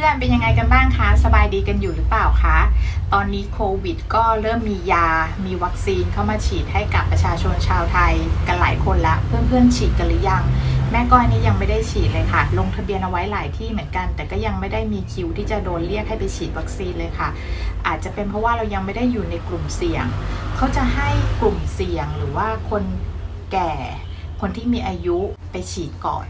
เพื่อนๆ เป็นยังไงกันบ้างคะ สบายดีกันอยู่หรือเปล่าคะ ตอนนี้โควิดก็เริ่มมียา มีวัคซีนเข้ามาฉีดให้กับประชาชนชาวไทยกันหลายคนละ เพื่อนๆ ฉีดกันหรือยัง แม่ก้อยนี่ยังไม่ได้ฉีดเลยค่ะ ลงทะเบียนเอาไว้หลายที่เหมือนกัน แต่ก็ยังไม่ได้มีคิวที่จะโดนเรียกให้ไปฉีดวัคซีนเลยค่ะ อาจจะเป็นเพราะว่าเรายังไม่ได้อยู่ในกลุ่มเสี่ยง เขาจะให้กลุ่มเสี่ยงหรือว่าคนแก่ คนที่มีอายุไปฉีดก่อน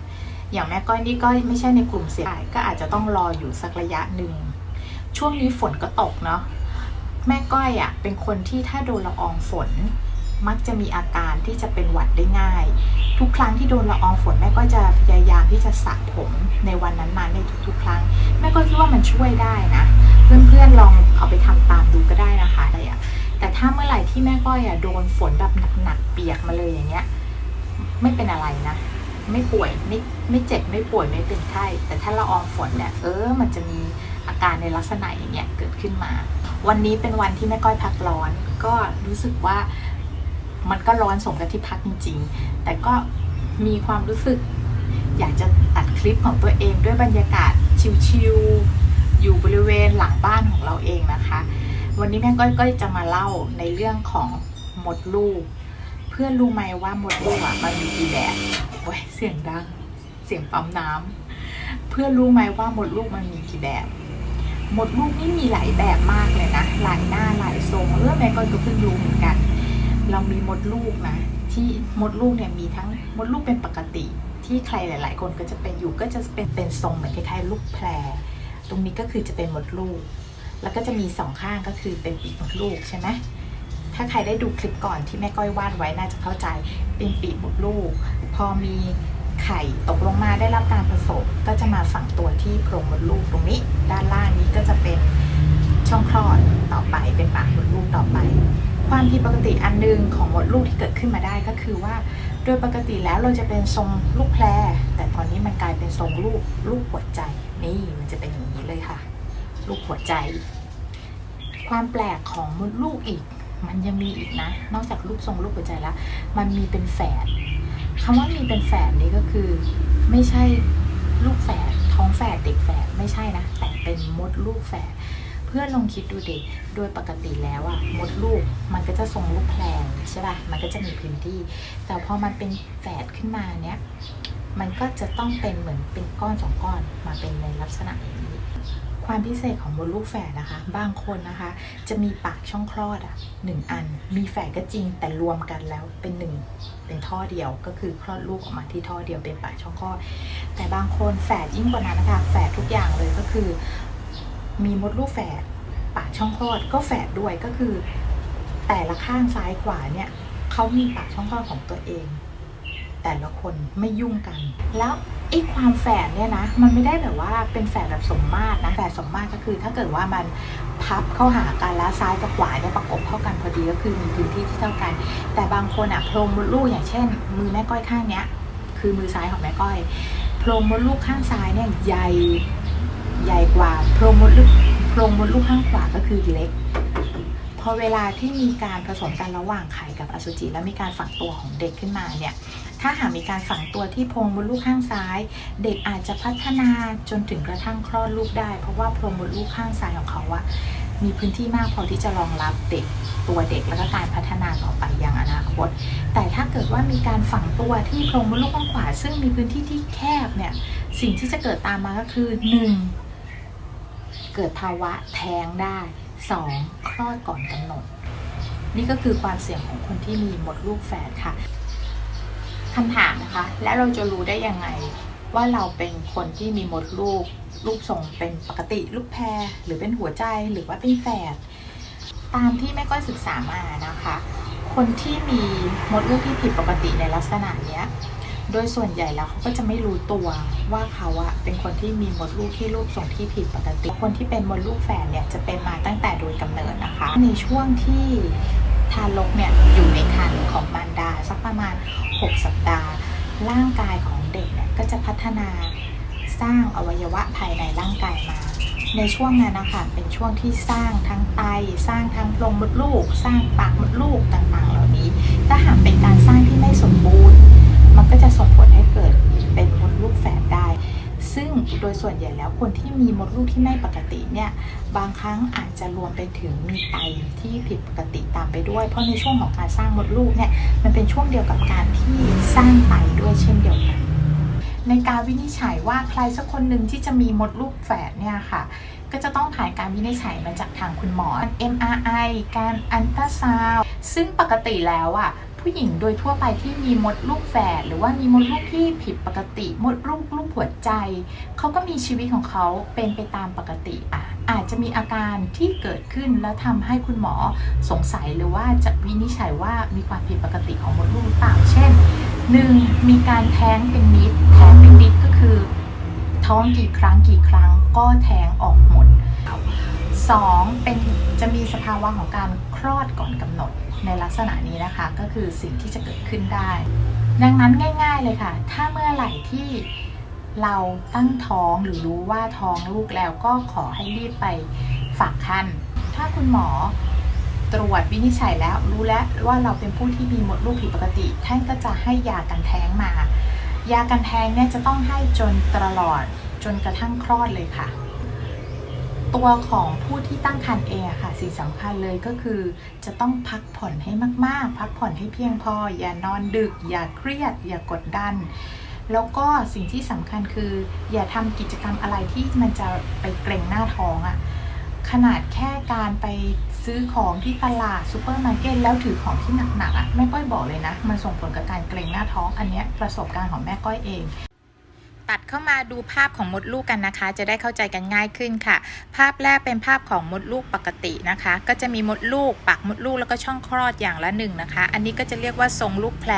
อย่างแม่ก้อยนี่ก็ไม่ใช่ในกลุ่มเสี่ยงก็อาจจะต้องรออยู่สักระยะหนึ่ง ช่วงนี้ฝนก็ตกเนาะแม่ก้อยอะ่ะเป็นคนที่ถ้าโดนละอองฝน มักจะมีอาการที่จะเป็นหวัดได้ง่าย ทุกครั้งที่โดนละอองฝนแม่ก็จะพยายามที่จะสระผมในวันนั้นๆในทุกๆ ครั้งแม่ก็คิดว่ามันช่วยได้นะ เพื่อนๆลองเอาไปทำตามดูก็ได้นะคะอะไรอะแต่ถ้าเมื่อไหร่ที่แม่ก้อยอะโดนฝนแบบหนักๆเปียกมาเลยอย่างเงี้ย ไม่เป็นอะไรนะ ไม่ป่วยไม่ไม่เจ็บไม่ป่วยไม่เป็นไข้ แต่ถ้าละอองฝนเนี่ยเออมันจะมีอาการในลักษณะอย่างเงี้ยเกิดขึ้นมา วันนี้เป็นวันที่แม่ก้อยพักร้อน ก็รู้สึกว่ามันก็ร้อนสมกับที่พักจริง ๆ แต่ก็มีความรู้สึก อยากจะตัดคลิปของตัวเองด้วยบรรยากาศชิลๆอยู่บริเวณหลังบ้านของเราเองนะคะ วันนี้แม่ก้อยก็จะมาเล่าในเรื่องของมดลูก พื่อนรู้ไหมว่ามดลูกอะมันมีกี่แบบโอ้ยเสียงดัง เสียงปั๊มน้ำเพื่อนรู้ไหมว่ามดลูกมันมีกี่แบบมดลูกนี่มีหลายแบบมากเลยนะ หลายหน้าหลายทรงเออแม่ก้อยก็เพิ่งรู้เหมือนกัน เรามีมดลูกนะ ที่มดลูกเนี่ยมีทั้งมดลูกเป็นปกติ ที่ใครหลาย ๆ คนก็จะเป็นอยู่ก็จะเป็นเป็นทรงเหมือนคล้ายๆลูกแพร ตรงนี้ก็คือจะเป็นมดลูก แล้วก็จะมีสองข้างก็คือเป็นปีกมดลูกใช่ไหม ถ้าใครได้ดูคลิปก่อนที่แม่ก้อยวาดไว้น่าจะเข้าใจเป็นปีกมดลูก พอมีไข่ตกลงมาได้รับการผสมก็จะมาฝังตัวที่โพรงมดลูกตรงนี้ ด้านล่างนี้ก็จะเป็นช่องคลอดต่อไปเป็นปากมดลูกต่อไป ความผิดปกติอันหนึงของมดลูกที่เกิดขึ้นมาได้ก็คือว่า โดยปกติแล้วเราจะเป็นทรงลูกแพรแต่ตอนนี้มันกลายเป็นทรงลูกลูกหัวใจนี่มันจะเป็นอย่างนี้เลยค่ะ ลูกหัวใจ ความแปลกของมดลูกอีก มันยังมีอีกนะ นอกจากรูปทรงรูปหัวใจแล้ว มันมีเป็นแฝดคำว่ามีเป็นแฝดนี่ก็คือ ไม่ใช่ลูกแฝดท้องแฝดเด็กแฝดไม่ใช่นะ แต่เป็นมดลูกแฝดเพื่อนลองคิดดูเดิโดยปกติแล้วอะมดลูกมันก็จะทรงลูกแพลงใช่ป่ะมันก็จะมีพื้นที่ แต่พอมันเป็นแฝดขึ้นมาเนี้ยมันก็จะต้องเป็นเหมือนเป็นก้อนสองก้อนมาเป็นในลักษณะอย่างนี้ ความพิเศษของมดลูกแฝดนะคะ บางคนนะคะ จะมีปากช่องคลอดอะหนึ่งอัน มีแฝดก็จริงแต่รวมกันแล้วเป็นหนึ่งเป็นท่อเดียวก็คือคลอดลูกออกมาที่ท่อเดียวเป็นปากช่องคลอด แต่บางคนแฝดยิ่งกว่านั้นนะคะแฝดทุกอย่างเลยก็คือ มีมดลูกแฝดปากช่องคลอดก็แฝดด้วยก็คือ แต่ละข้างซ้ายขวาเนี่ยเขามีปากช่องคลอดของตัวเอง แต่ละคนไม่ยุ่งกันแล้ว ไอ้ความแฝดเนี่ยนะ มันไม่ได้แบบว่าเป็นแฝดแบบสมมาตรนะแฝดสมมาตรก็คือ ถ้าเกิดว่ามันพับเข้าหากันแล้วซ้ายกับขวาเนี่ยประกบเข้ากันพอดีก็คือมีพื้นที่ที่เท่ากัน แต่บางคนอะโพรงมดลูกอย่างเช่น มือแม่ก้อยข้างเนี้ย คือมือซ้ายของแม่ก้อยโพรงมดลูกข้างซ้ายเนี่ยใหญ่ใหญ่กว่าโพรงมดลูกโพรงมดลูกข้างขวาก็คือเล็กพอเวลาที่มีการผสมกันระหว่างไข่กับอสุจิ แล้วมีการฝังตัวของเด็กขึ้นมาเนี่ย ถ้าหากมีการฝังตัวที่โพรงมดลูกข้างซ้าย เด็กอาจจะพัฒนาจนถึงกระทั่งคลอดลูกได้ เพราะว่าโพรงมดลูกข้างซ้ายของเขาอะมีพื้นที่มากพอที่จะรองรับเด็กตัวเด็กแล้วก็การพัฒนาต่อไปอย่างอนาคต แต่ถ้าเกิดว่ามีการฝังตัวที่โพรงมดลูกข้างขวา ซึ่งมีพื้นที่ที่แคบเนี่ยสิ่งที่จะเกิดตามมาก็คือหนึ่งเกิดภาวะแท้งได้สองคลอดก่อนกำหนด นี่ก็คือความเสี่ยงของคนที่มีมดลูกแฝดค่ะ คำถามนะคะ แล้วเราจะรู้ได้ยังไง ว่าเราเป็นคนที่มีมดลูกลูกทรงเป็นปกติลูกแพรหรือเป็นหัวใจหรือว่าเป็นแฝดตามที่แม่ก้อยศึกษามานะคะ คนที่มีมดลูกที่ผิดปกติในลักษณะเนี้ยโดยส่วนใหญ่แล้วเขาก็จะไม่รู้ตัวว่าเขาอะเป็นคนที่มีมดลูกที่รูปทรงที่ผิดปกติ คนที่เป็นมดลูกแฝดเนี่ยจะเป็นมาตั้งแต่โดยกำเนิดนะคะ ในช่วงที่ทารกเนี่ยอยู่ในครรภ์ของมารดาสักประมาณ 6 สัปดาห์ ร่างกายของเด็กเนี่ยก็จะพัฒนาสร้างอวัยวะภายในร่างกายมา ในช่วงนั้นนะคะเป็นช่วงที่สร้างทั้งไต สร้างทั้งโพรงมดลูก สร้างปากมดลูกต่างๆ เหล่านี้ ถ้าหากเป็นการสร้างที่ไม่สมบูรณ์ มันก็จะส่งผลให้เกิดเป็นมดลูกแฝดได้ ซึ่ง โดยส่วนใหญ่แล้วคนที่มีมดลูกที่ไม่ปกติเนี่ยบางครั้งอาจจะรวมไปถึงมีไตที่ผิดปกติตามไปด้วย เพราะในช่วงของการสร้างมดลูกเนี่ยมันเป็นช่วงเดียวกับการที่สร้างไตด้วยเช่นเดียวกัน ในการวินิจฉัยว่าใครสักคนหนึ่งที่จะมีมดลูกแฝดเนี่ยค่ะก็จะต้องผ่านการวินิจฉัยมาจากทางคุณหมอ MRI การอันตราซาวด์ซึ่งปกติแล้วอะ ผู้หญิงโดยทั่วไปที่มีมดลูกแฝดหรือว่ามีมดลูกที่ผิดปกติ มดลูกลูกหัวใจเขาก็มีชีวิตของเขาเป็นไปตามปกติอะอาจจะมีอาการที่เกิดขึ้นแล้วทำให้คุณหมอสงสัยหรือว่าจะวินิจฉัยว่ามีความผิดปกติของมดลูกหรือเปล่าเช่น 1. มีการแท้งเป็นนิดแท้งเป็นนิดก็คือ ท้องกี่ครั้งกี่ครั้งก็แท้งออกหมด 2. เป็นจะมีสภาวะของการคลอดก่อนกำหนด ในลักษณะนี้นะคะก็คือสิ่งที่จะเกิดขึ้นได้ ดังนั้นง่าย ๆเลยค่ะ ถ้าเมื่อไหร่ที่เราตั้งท้องหรือรู้ว่าท้องลูกแล้วก็ขอให้รีบไปฝากคันถ้าคุณหมอตรวจวินิจฉัยแล้วรู้แล้วว่าเราเป็นผู้ที่มีมดลูกผิดปกติ ท่านก็จะให้ยากันแท้งมา ยากันแท้งเนี่ยจะต้องให้จนตลอดจนกระทั่งคลอดเลยค่ะ ตัวของผู้ที่ตั้งครรภ์เองค่ะสิ่งสำคัญเลยก็คือ จะต้องพักผ่อนให้มากๆ พักผ่อนให้เพียงพอ อย่านอนดึก อย่าเครียด อย่ากดดัน แล้วก็สิ่งที่สำคัญคือ อย่าทำกิจกรรมอะไรที่มันจะไปเกรงหน้าท้องอะขนาดแค่การไปซื้อของที่ตลาดซูเปอร์มาร์เก็ตแล้วถือของที่หนักๆอะแม่ก้อยบอกเลยนะ มันส่งผลกับการเกรงหน้าท้องอันเนี้ยประสบการณ์ของแม่ก้อยเอง ตัดเข้ามาดูภาพของมดลูกกันนะคะ จะได้เข้าใจกันง่ายขึ้นค่ะ ภาพแรกเป็นภาพของมดลูกปกตินะคะ ก็จะมีมดลูกปากมดลูกแล้วก็ช่องคลอดอย่างละหนึ่งนะคะ อันนี้ก็จะเรียกว่าทรงลูกแพร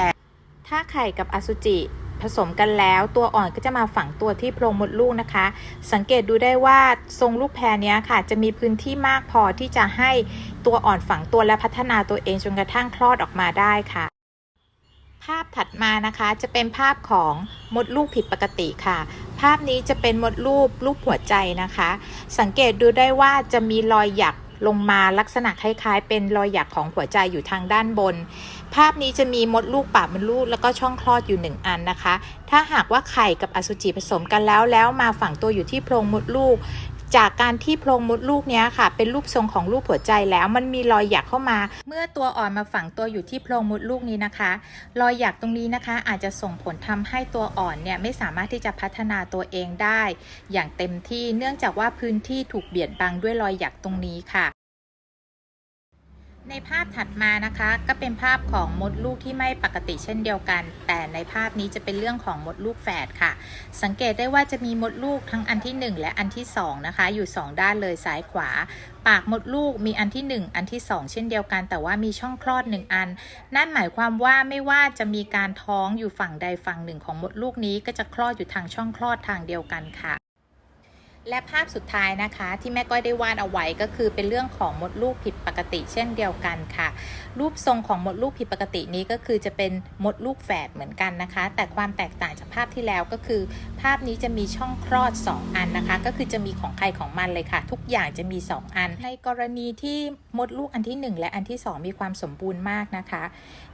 ถ้าไข่กับอสุจิผสมกันแล้วตัวอ่อนก็จะมาฝังตัวที่โพรงมดลูกนะคะ สังเกตดูได้ว่าทรงลูกแพรเนี้ยค่ะ จะมีพื้นที่มากพอที่จะให้ตัวอ่อนฝังตัวและพัฒนาตัวเองจนกระทั่งคลอดออกมาได้ค่ะ ภาพถัดมานะคะจะเป็นภาพของมดลูกผิดปกติค่ะ ภาพนี้จะเป็นมดลูกรูปหัวใจนะคะ สังเกตดูได้ว่าจะมีรอยหยักลงมาลักษณะคล้าย ๆ เป็นรอยหยักของหัวใจอยู่ทางด้านบน ภาพนี้จะมีมดลูกปากมดลูกแล้วก็ช่องคลอดอยู่หนึ่งอันนะคะ ถ้าหากว่าไข่กับอสุจิผสมกันแล้วแล้วมาฝังตัวอยู่ที่โพรงมดลูก จากการที่โพรงมดลูกเนี้ยค่ะ เป็นรูปทรงของรูปหัวใจแล้วมันมีรอยหยักเข้ามา เมื่อตัวอ่อนมาฝังตัวอยู่ที่โพรงมดลูกนี้นะคะ รอยหยักตรงนี้นะคะ อาจจะส่งผลทำให้ตัวอ่อนเนี่ยไม่สามารถที่จะพัฒนาตัวเองได้ อย่างเต็มที่เนื่องจากว่าพื้นที่ถูกเบียดบังด้วยรอยหยักตรงนี้ค่ะ ในภาพถัดมานะคะก็เป็นภาพของมดลูกที่ไม่ปกติเช่นเดียวกัน แต่ในภาพนี้จะเป็นเรื่องของมดลูกแฝดค่ะ สังเกตได้ว่าจะมีมดลูกทั้งอันที่ 1 และอันที่2นะคะอยู่ 2 ด้านเลยซ้ายขวา ปากมดลูกมีอันที่ 1 อันที่ 2 เช่นเดียวกัน แต่ว่ามีช่องคลอด 1 อัน นั่นหมายความว่าไม่ว่าจะมีการท้องอยู่ฝั่งใดฝั่งหนึ่งของมดลูกนี้ก็จะคลอดอยู่ทางช่องคลอดทางเดียวกันค่ะ และภาพสุดท้ายนะคะที่แม่ก้อยได้วาดเอาไว้ก็คือเป็นเรื่องของมดลูกผิดปกติ เช่นเดียวกันค่ะ รูปทรงของมดลูกผิดปกตินี้ก็คือจะเป็นมดลูกแฝดเหมือนกันนะคะ แต่ความแตกต่างจากภาพที่แล้วก็คือ ภาพนี้จะมีช่องคลอด 2 อันนะคะ ก็คือจะมีของใครของมันเลยค่ะ ทุกอย่างจะมี 2 อัน ในกรณีที่มดลูกอันที่ 1 และอันที่ 2 มีความสมบูรณ์มากนะคะ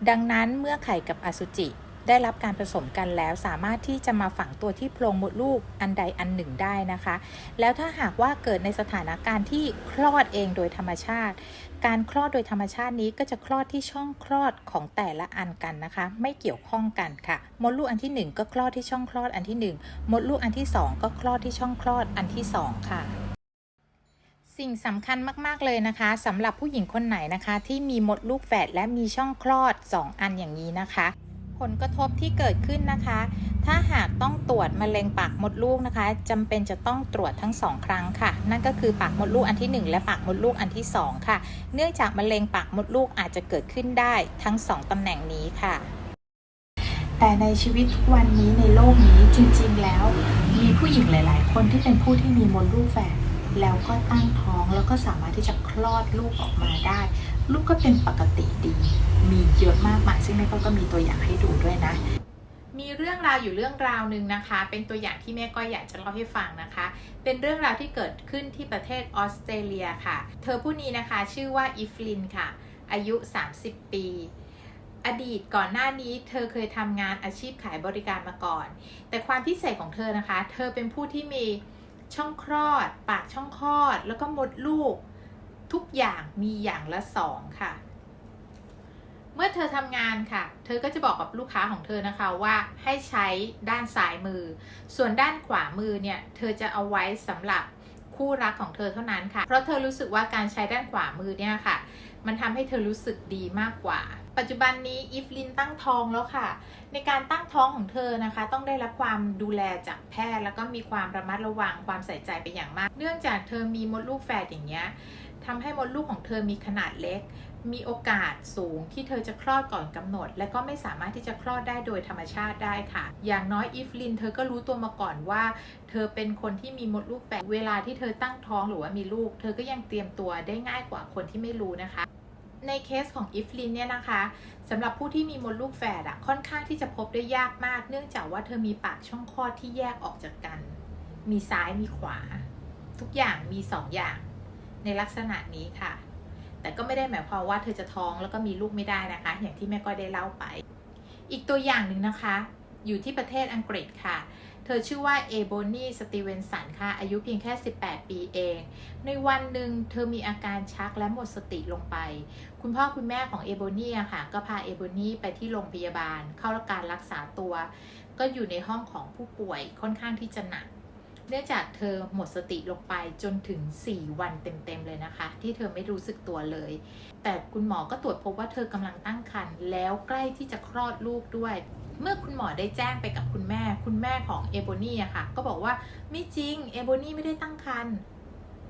ดังนั้นเมื่อไข่กับอสุจิ ได้รับการผสมกันแล้ว สามารถที่จะมาฝังตัวที่โพรงมดลูกอันใดอันหนึ่งได้นะคะ แล้วถ้าหากว่าเกิดในสถานการณ์ที่คลอดเองโดยธรรมชาติ การคลอดโดยธรรมชาตินี้ก็จะคลอดที่ช่องคลอดของแต่ละอันกันนะคะ ไม่เกี่ยวข้องกันค่ะ มดลูกอันที่ 1 ก็คลอดที่ช่องคลอดอันที่ 1 มดลูกอันที่ 2 ก็คลอดที่ช่องคลอดอันที่ 2 ค่ะสิ่งสำคัญมาก ๆ เลยนะคะสำหรับผู้หญิงคนไหนนะคะ ที่มีมดลูกแฝดและมีช่องคลอด 2 อันอย่างนี้นะคะ ผลกระทบที่เกิดขึ้นนะคะ ถ้าหากต้องตรวจมะเร็งปากมดลูกนะคะจำเป็นจะต้องตรวจทั้ง 2 ครั้งค่ะ นั่นก็คือปากมดลูกอันที่ 1 และปากมดลูกอันที่ 2 ค่ะ เนื่องจากมะเร็งปากมดลูกอาจจะเกิดขึ้นได้ทั้ง 2 ตำแหน่งนี้ค่ะ แต่ในชีวิตทุกวันนี้ในโลกนี้จริงๆแล้ว มีผู้หญิงหลาย ๆ คนที่เป็นผู้ที่มีมดลูกแฝดแล้วก็ตั้งท้องแล้วก็สามารถที่จะคลอดลูกออกมาได้ ลูกก็เป็นปกติดี มีเยอะมากมายซึ่งแม่ก้อยก็มีตัวอย่างให้ดูด้วยนะ มีเรื่องราวอยู่เรื่องราวหนึ่งนะคะ เป็นตัวอย่างที่แม่ก้อยอยากจะเล่าให้ฟังนะคะ เป็นเรื่องราวที่เกิดขึ้นที่ประเทศออสเตรเลียค่ะ เธอผู้นี้นะคะชื่อว่าอีฟลินค่ะ อายุ 30 ปีอดีตก่อนหน้านี้เธอเคยทำงานอาชีพขายบริการมาก่อน แต่ความพิเศษของเธอนะคะ เธอเป็นผู้ที่มีช่องคลอด ปากช่องคลอด แล้วก็มดลูก ทุกอย่างมีอย่างละสองค่ะ เมื่อเธอทำงานค่ะ เธอก็จะบอกกับลูกค้าของเธอนะคะว่าให้ใช้ด้านซ้ายมือ ส่วนด้านขวามือเนี่ย เธอจะเอาไว้สำหรับคู่รักของเธอเท่านั้นค่ะ เพราะเธอรู้สึกว่าการใช้ด้านขวามือเนี่ยค่ะ มันทำให้เธอรู้สึกดีมากกว่า ปัจจุบันนี้อีฟลินตั้งท้องแล้วค่ะ ในการตั้งท้องของเธอนะคะ ต้องได้รับความดูแลจากแพทย์ แล้วก็มีความระมัดระวังความใส่ใจเป็นอย่างมาก เนื่องจากเธอมีมดลูกแฝดอย่างเงี้ยทำให้มดลูกของเธอมีขนาดเล็ก มีโอกาสสูงที่เธอจะคลอดก่อนกำหนด และก็ไม่สามารถที่จะคลอดได้โดยธรรมชาติได้ค่ะ อย่างน้อยอีฟลินเธอก็รู้ตัวมาก่อนว่า เธอเป็นคนที่มีมดลูกแฝดเวลาที่เธอตั้งท้องหรือว่ามีลูก เธอก็ยังเตรียมตัวได้ง่ายกว่าคนที่ไม่รู้นะคะ ในเคสของอีฟลินเนี่ยนะคะสำหรับผู้ที่มีมดลูกแฝดอะค่อนข้างที่จะพบได้ยากมาก เนื่องจากว่าเธอมีปากช่องคลอดที่แยกออกจากกัน มีซ้ายมีขวา ทุกอย่างมีสองอย่าง ในลักษณะนี้ค่ะ แต่ก็ไม่ได้หมายความว่าเธอจะท้องแล้วก็มีลูกไม่ได้นะคะ อย่างที่แม่ก้อยได้เล่าไป อีกตัวอย่างหนึ่งนะคะ อยู่ที่ประเทศอังกฤษค่ะ เธอชื่อว่าเอโบนีสตีเวนสันค่ะ อายุเพียงแค่ 18 ปีเอง ในวันหนึ่งเธอมีอาการชักและหมดสติลงไป คุณพ่อคุณแม่ของเอโบนีอะค่ะ ก็พาเอโบนีไปที่โรงพยาบาล เข้ารับการรักษาตัว ก็อยู่ในห้องของผู้ป่วยค่อนข้างที่จะหนักเนื่องจากเธอหมดสติลงไปจนถึง 4 วันเต็มๆเลยนะคะ ที่เธอไม่รู้สึกตัวเลย แต่คุณหมอก็ตรวจพบว่าเธอกำลังตั้งครรภ์แล้วใกล้ที่จะคลอดลูกด้วย เมื่อคุณหมอได้แจ้งไปกับคุณแม่ คุณแม่ของเอโบนี่อะค่ะ ก็บอกว่าไม่จริงเอโบนี่ไม่ได้ตั้งครรภ์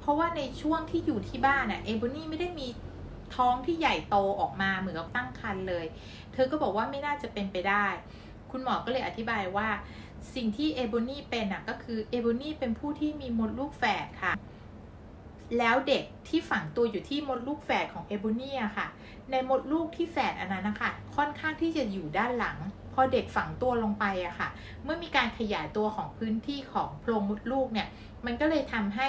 เพราะว่าในช่วงที่อยู่ที่บ้านอะเอโบนี่ไม่ได้มีท้องที่ใหญ่โตออกมาเหมือนกับตั้งครรภ์เลย เธอก็บอกว่าไม่น่าจะเป็นไปได้ คุณหมอก็เลยอธิบายว่าสิ่งที่เอโบนี่เป็นอะก็คือเอโบนี่เป็นผู้ที่มีมดลูกแฝดค่ะ แล้วเด็กที่ฝังตัวอยู่ที่มดลูกแฝดของเอโบนี่อะค่ะ ในมดลูกที่แฝดอันนั้นนะคะค่อนข้างที่จะอยู่ด้านหลัง อเด็กฝังตัวลงไปอะค่ะ เมื่อมีการขยายตัวของพื้นที่ของโพรงมดลูกเนี่ยมันก็เลยทำให้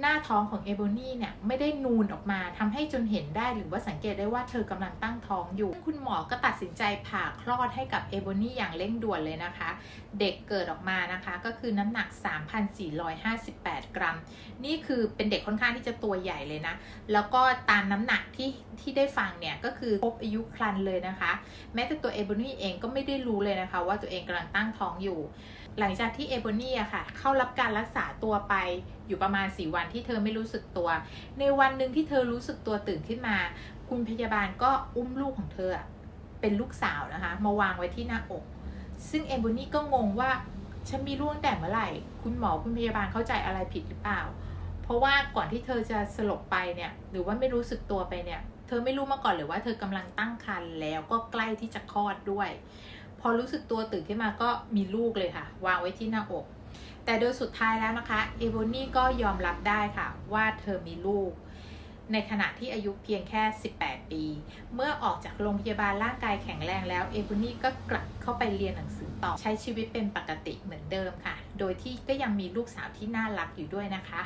หน้าท้องของเอโบนี่เนี่ยไม่ได้นูนออกมาทำให้จนเห็นได้หรือว่าสังเกตได้ว่าเธอกำลังตั้งท้องอยู่ คุณหมอก็ตัดสินใจผ่าคลอดให้กับเอโบนี่อย่างเร่งด่วนเลยนะคะ เด็กเกิดออกมานะคะก็คือน้ำหนัก 3,458 กรัม นี่คือเป็นเด็กค่อนข้างที่จะตัวใหญ่เลยนะ แล้วก็ตามน้ำหนักที่ที่ได้ฟังเนี่ยก็คือครบอายุครรภ์เลยนะคะ แม้แต่ตัวเอโบนี่เองก็ไม่ได้รู้เลยนะคะ ว่าตัวเองกำลังตั้งท้องอยู่ หลังจากที่เอโบนี่อะค่ะ เข้ารับการรักษาตัวไปอยู่ประมาณ 4 วันที่เธอไม่รู้สึกตัว ในวันหนึ่งที่เธอรู้สึกตัวตื่นขึ้นมา คุณพยาบาลก็อุ้มลูกของเธอเป็นลูกสาวนะคะ มาวางไว้ที่หน้าอก ซึ่งเอโบนี่ก็งงว่าฉันมีลูกตั้งแต่เมื่อไหร่ คุณหมอคุณพยาบาลเข้าใจอะไรผิดหรือเปล่า เพราะว่าก่อนที่เธอจะสลบไปเนี่ยหรือว่าไม่รู้สึกตัวไปเนี่ย เธอไม่รู้มาก่อนเลยว่าเธอกำลังตั้งครรภ์แล้วก็ใกล้ที่จะคลอดด้วย พอรู้สึกตัวตื่นขึ้นมาก็มีลูกเลยค่ะ วางไว้ที่หน้าอก แต่โดยสุดท้ายแล้วนะคะเอโบนี่ก็ยอมรับได้ค่ะ ว่าเธอมีลูก ในขณะที่อายุเพียงแค่ 18 ปี เมื่อออกจากโรงพยาบาลร่างกายแข็งแรงแล้วเอโบนี่ก็กลับเข้าไปเรียนหนังสือต่อใช้ชีวิตเป็นปกติเหมือนเดิมค่ะ โดยที่ก็ยังมีลูกสาวที่น่ารักอยู่ด้วยนะคะ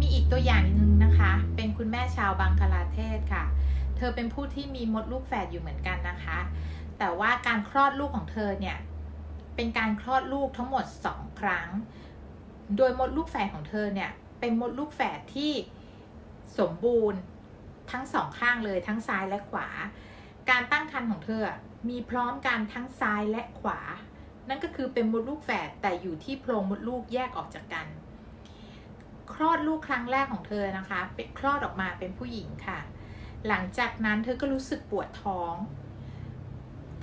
มีอีกตัวอย่างหนึ่งนะคะ เป็นคุณแม่ชาวบังคลาเทศค่ะ เธอเป็นผู้ที่มีมดลูกแฝดอยู่เหมือนกันนะคะ แต่ว่าการคลอดลูกของเธอเนี่ย เป็นการคลอดลูกทั้งหมด 2 ครั้ง โดยมดลูกแฝดของเธอเนี่ย เป็นมดลูกแฝดที่สมบูรณ์ทั้งสองข้างเลยทั้งซ้ายและขวา การตั้งครรภ์ของเธอมีพร้อมกันทั้งซ้ายและขวา นั่นก็คือเป็นมดลูกแฝดแต่อยู่ที่โพรงมดลูกแยกออกจากกัน คลอดลูกครั้งแรกของเธอนะคะเป็นคลอดออกมาเป็นผู้หญิงค่ะ หลังจากนั้นเธอก็รู้สึกปวดท้อง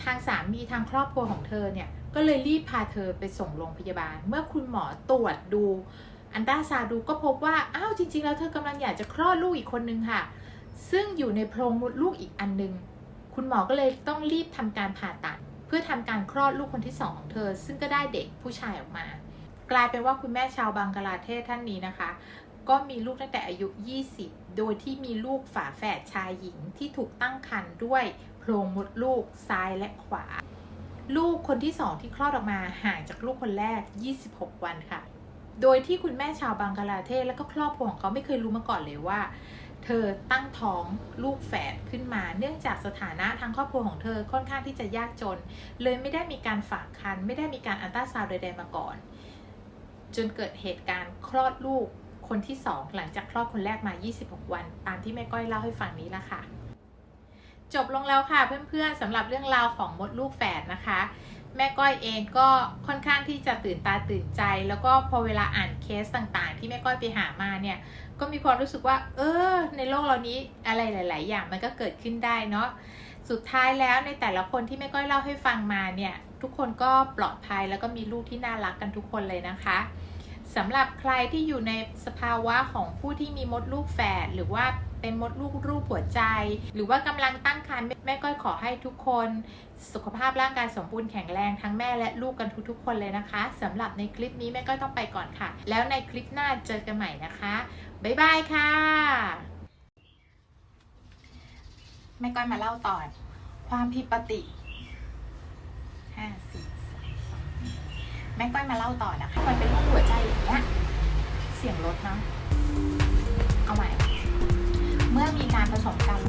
ทางสามีทางครอบครัวของเธอเนี่ยก็เลยรีบพาเธอไปส่งโรงพยาบาล เมื่อคุณหมอตรวจดูอันตราซาด์ดูก็พบว่า อ้าวจริง ๆ แล้วเธอกำลังอยากจะคลอดลูกอีกคนนึงค่ะ ซึ่งอยู่ในโพรงมดลูกอีกอันนึง คุณหมอก็เลยต้องรีบทำการผ่าตัด เพื่อทำการคลอดลูกคนที่สองของเธอ ซึ่งก็ได้เด็กผู้ชายออกมา กลายเป็นว่าคุณแม่ชาวบังกลาเทศท่านนี้นะคะ ก็มีลูกตั้งแต่อายุ 20 โดยที่มีลูกฝาแฝดชายหญิงที่ถูกตั้งครรภ์ด้วยโพรงมดลูกซ้ายและขวา ลูกคนที่สองที่คลอดออกมาห่างจากลูกคนแรก 26 วันค่ะ โดยที่คุณแม่ชาวบังกลาเทศและก็ครอบครัวของเขาไม่เคยรู้มาก่อนเลยว่า เธอตั้งท้องลูกแฝดขึ้นมา เนื่องจากสถานะทางครอบครัวของเธอค่อนข้างที่จะยากจน เลยไม่ได้มีการฝากคันไม่ได้มีการอันตราซาวใดๆมาก่อน จนเกิดเหตุการณ์คลอดลูก คนที่สองหลังจากคลอดคนแรกมา 26 วัน ตามที่แม่ก้อยเล่าให้ฟังนี้ละค่ะ จบลงแล้วค่ะเพื่อนๆสำหรับเรื่องราวของมดลูกแฝดนะคะ แม่ก้อยเองก็ค่อนข้างที่จะตื่นตาตื่นใจ แล้วก็พอเวลาอ่านเคสต่างๆ ที่แม่ก้อยไปหามาเนี่ย ก็มีความรู้สึกว่า เออ ในโลกเรานี้อะไรหลาย ๆ อย่างมันก็เกิดขึ้นได้เนาะสุดท้ายแล้วในแต่ละคนที่แม่ก้อยเล่าให้ฟังมาเนี่ย ทุกคนก็ปลอดภัยแล้วก็มีลูกที่น่ารักกันทุกคนเลยนะคะ สำหรับใครที่อยู่ในสภาวะของผู้ที่มีมดลูกแฝดหรือว่าเป็นมดลูกรูปหัวใจ หรือว่ากำลังตั้งครรภ์แม่ก้อยขอให้ทุกคน สุขภาพร่างกายสมบูรณ์แข็งแรงทั้งแม่และลูกกันทุกๆ คนเลยนะคะสำหรับในคลิปนี้แม่ก้อยต้องไปก่อนค่ะ แล้วในคลิปหน้าเจอกันใหม่นะคะบ๊ายบายค่ะแม่ก้อยมาเล่าต่อความผิดปกติห้าสี่ แม่ก้อยมาเล่าต่อนะคะ มันเป็นเรคหัวใจอย่างเงี้ย เสียงรถเนาะ เอาใหม่ เมื่อมีการผสมกัน